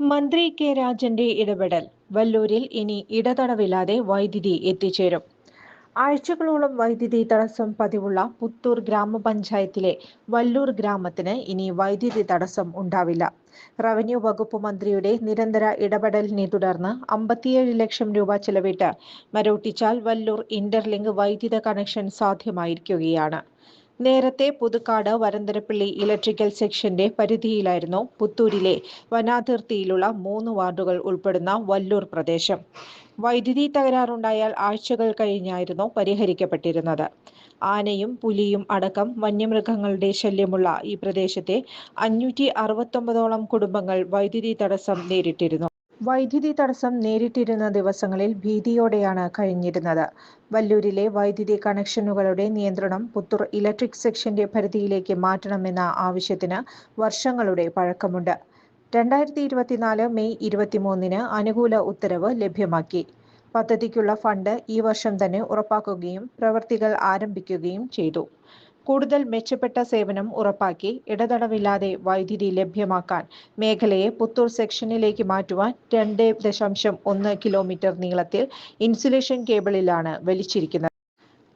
മന്ത്രി കെ രാജന്റെ ഇടപെടൽ. വല്ലൂരിൽ ഇനി ഇടതടവില്ലാതെ വൈദ്യുതി എത്തിച്ചേരും. ആഴ്ചകളോളം വൈദ്യുതി തടസ്സം പതിവുള്ള പുത്തൂർ ഗ്രാമപഞ്ചായത്തിലെ വല്ലൂർ ഗ്രാമത്തിന് ഇനി വൈദ്യുതി തടസ്സം ഉണ്ടാവില്ല. റവന്യൂ വകുപ്പ് മന്ത്രിയുടെ നിരന്തര ഇടപെടലിനെ തുടർന്ന് അമ്പത്തിയേഴ് ലക്ഷം രൂപ ചെലവിട്ട് മരോട്ടിച്ചാൽ വല്ലൂർ ഇന്റർലിങ്ക് വൈദ്യുത കണക്ഷൻ സാധ്യമായിരിക്കുകയാണ്. നേരത്തെ പുതുക്കാട് വരന്തരപ്പള്ളി ഇലക്ട്രിക്കൽ സെക്ഷന്റെ പരിധിയിലായിരുന്നു പുത്തൂരിലെ വനാതിർത്തിയിലുള്ള മൂന്ന് വാർഡുകൾ ഉൾപ്പെടുന്ന വല്ലൂർ പ്രദേശം. വൈദ്യുതി തകരാറുണ്ടായാൽ ആഴ്ചകൾ കഴിഞ്ഞായിരുന്നു പരിഹരിക്കപ്പെട്ടിരുന്നത്. ആനയും പുലിയും അടക്കം വന്യമൃഗങ്ങളുടെ ശല്യമുള്ള ഈ പ്രദേശത്തെ അഞ്ഞൂറ്റി അറുപത്തൊമ്പതോളം കുടുംബങ്ങൾ വൈദ്യുതി തടസ്സം നേരിട്ടിരുന്നു. വൈദ്യുതി തടസ്സം നേരിട്ടിരുന്ന ദിവസങ്ങളിൽ ഭീതിയോടെയാണ് കഴിഞ്ഞിരുന്നത്. വല്ലൂരിലെ വൈദ്യുതി കണക്ഷനുകളുടെ നിയന്ത്രണം പുത്തൂർ ഇലക്ട്രിക് സെക്ഷന്റെ പരിധിയിലേക്ക് മാറ്റണമെന്ന ആവശ്യത്തിന് വർഷങ്ങളുടെ പഴക്കമുണ്ട്. രണ്ടായിരത്തി ഇരുപത്തിനാല് മെയ് ഇരുപത്തിമൂന്നിന് അനുകൂല ഉത്തരവ് ലഭ്യമാക്കി. പദ്ധതിക്കുള്ള ഫണ്ട് ഈ വർഷം തന്നെ ഉറപ്പാക്കുകയും പ്രവർത്തികൾ ആരംഭിക്കുകയും ചെയ്തു. കൂടുതൽ മെച്ചപ്പെട്ട സേവനം ഉറപ്പാക്കി ഇടതടവില്ലാതെ വൈദ്യുതി ലഭ്യമാക്കാൻ മേഖലയെ പുത്തൂർ സെക്ഷനിലേക്ക് മാറ്റുവാൻ രണ്ട് ദശാംശം ഒന്ന് കിലോമീറ്റർ നീളത്തിൽ ഇൻസുലേഷൻ കേബിളിലാണ് വലിച്ചിരിക്കുന്നത്.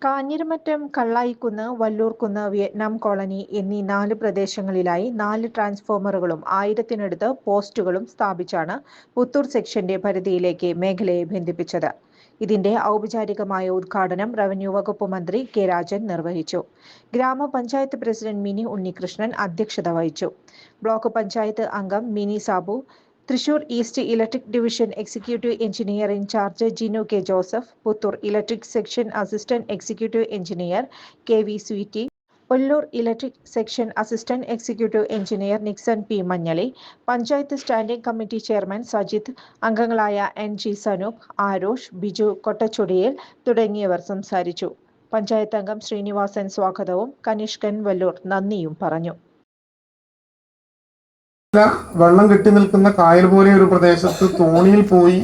കാഞ്ഞിരമറ്റം കള്ളായിക്കുന്ന് വല്ലൂർക്കുന്ന് വിയറ്റ്നാം കോളനി എന്നീ നാല് പ്രദേശങ്ങളിലായി നാല് ട്രാൻസ്ഫോമറുകളും ആയിരത്തിനടുത്ത് പോസ്റ്റുകളും സ്ഥാപിച്ചാണ് പുത്തൂർ സെക്ഷന്റെ പരിധിയിലേക്ക് മേഖലയെ ബന്ധിപ്പിച്ചത്. ഇതിന്റെ ഔപചാരികമായ ഉദ്ഘാടനം റവന്യൂ വകുപ്പ് മന്ത്രി കെ രാജൻ നിർവഹിച്ചു. ഗ്രാമപഞ്ചായത്ത് പ്രസിഡന്റ് മിനി ഉണ്ണികൃഷ്ണൻ അധ്യക്ഷത വഹിച്ചു. ബ്ലോക്ക് പഞ്ചായത്ത് അംഗം Mini Sabu Thrissur east electric division executive engineer incharge Jinu K Joseph Puthur electric section assistant executive engineer K V Sweety Ollur electric section assistant executive engineer Nixon P Manjali panchayat standing committee chairman Sajith അംഗങ്ങളായ N G Sanoop Arosh Biju കൊട്ടച്ചുടിയിൽ തുടങ്ങിയവർ സംസാരിച്ചു. പഞ്ചായത്ത് അംഗം ശ്രീനിവാസൻ സ്വാഗതവും കനിഷ്കൻ വല്ലൂർ നന്ദിയും പറഞ്ഞു. വെള്ളം കെട്ടി നിൽക്കുന്ന കായൽ പോലെ ഒരു പ്രദേശത്ത് തോണിയിൽ പോയി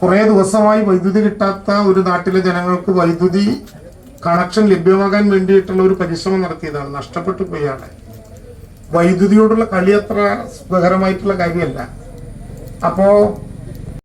കുറേ ദിവസമായി വൈദ്യുതി കിട്ടാത്ത ഒരു നാട്ടിലെ ജനങ്ങൾക്ക് വൈദ്യുതി കണക്ഷൻ ലഭ്യമാകാൻ വേണ്ടിയിട്ടുള്ള ഒരു പരിശ്രമം നടത്തിയതാണ്. നഷ്ടപ്പെട്ടു പോയാണ്. വൈദ്യുതിയോടുള്ള കളി അത്ര സുഖകരമായിട്ടുള്ള കാര്യമല്ല. അപ്പോ